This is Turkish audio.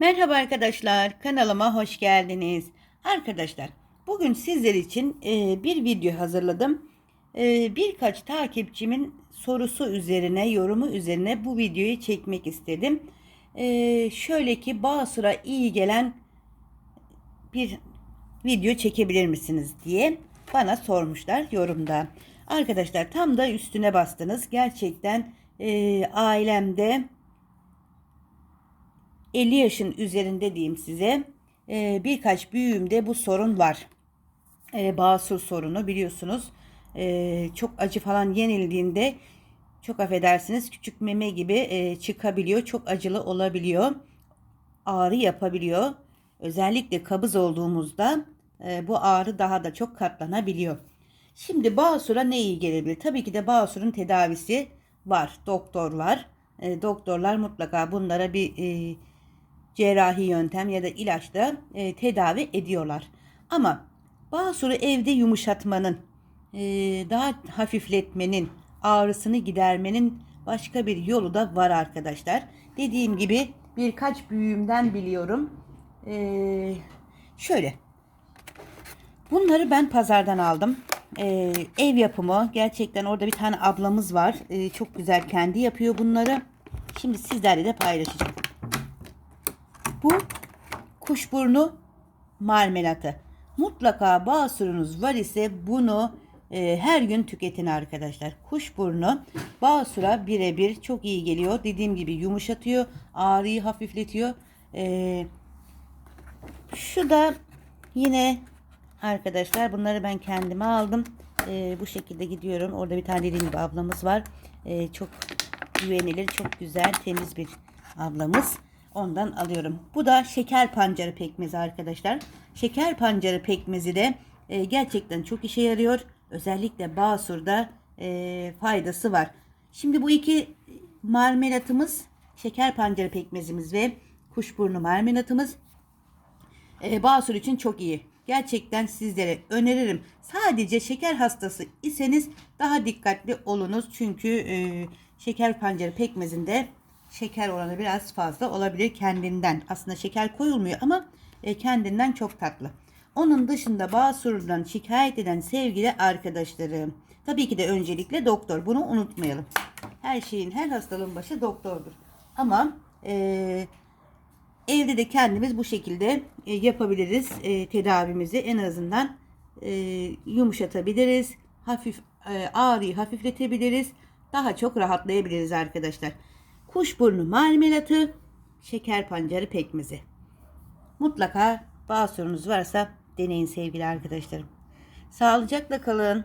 Merhaba arkadaşlar, kanalıma hoş geldiniz. Arkadaşlar, bugün sizler için e, bir video hazırladım. E, birkaç takipçimin sorusu üzerine, yorumu üzerine bu videoyu çekmek istedim. E, şöyle ki Basır'a iyi gelen bir video çekebilir misiniz diye bana sormuşlar yorumda. Arkadaşlar tam da üstüne bastınız. Gerçekten e, ailemde 50 yaşın üzerinde diyeyim size e, birkaç büyüğümde bu sorun var. E, basur sorunu biliyorsunuz. E, çok acı falan yenildiğinde çok affedersiniz küçük meme gibi e, çıkabiliyor. Çok acılı olabiliyor. Ağrı yapabiliyor. Özellikle kabız olduğumuzda e, bu ağrı daha da çok katlanabiliyor. Şimdi basura ne iyi gelebilir? Tabii ki de basurun tedavisi var. Doktor var. E, doktorlar mutlaka bunlara bir e, cerrahi yöntem ya da ilaçla e, tedavi ediyorlar. Ama basuru evde yumuşatmanın, e, daha hafifletmenin, ağrısını gidermenin başka bir yolu da var arkadaşlar. Dediğim gibi birkaç büyüğümden biliyorum. E, şöyle. Bunları ben pazardan aldım. E, ev yapımı. Gerçekten orada bir tane ablamız var. E, çok güzel kendi yapıyor bunları. Şimdi sizlerle de paylaşacağım. Bu kuşburnu marmelatı. Mutlaka basurunuz var ise bunu e, her gün tüketin arkadaşlar. Kuşburnu basura birebir çok iyi geliyor. Dediğim gibi yumuşatıyor, ağrıyı hafifletiyor. E, şu da yine arkadaşlar bunları ben kendime aldım. E, bu şekilde gidiyorum. Orada bir tane dediğim gibi ablamız var. E, çok güvenilir, çok güzel, temiz bir ablamız. Ondan alıyorum. Bu da şeker pancarı pekmezi arkadaşlar. Şeker pancarı pekmezi de e, gerçekten çok işe yarıyor. Özellikle basurda e, faydası var. Şimdi bu iki marmelatımız şeker pancarı pekmezimiz ve kuşburnu marmelatımız e, basur için çok iyi. Gerçekten sizlere öneririm. Sadece şeker hastası iseniz daha dikkatli olunuz. Çünkü e, şeker pancarı pekmezinde şeker oranı biraz fazla olabilir kendinden. Aslında şeker koyulmuyor ama e, kendinden çok tatlı. Onun dışında basurdan şikayet eden sevgili arkadaşlarım. Tabii ki de öncelikle doktor. Bunu unutmayalım. Her şeyin, her hastalığın başı doktordur. Ama e, evde de kendimiz bu şekilde e, yapabiliriz e, tedavimizi. En azından e, yumuşatabiliriz. Hafif e, ağrıyı hafifletebiliriz. Daha çok rahatlayabiliriz arkadaşlar kuşburnu marmelatı, şeker pancarı pekmezi. Mutlaka basurunuz varsa deneyin sevgili arkadaşlarım. Sağlıcakla kalın.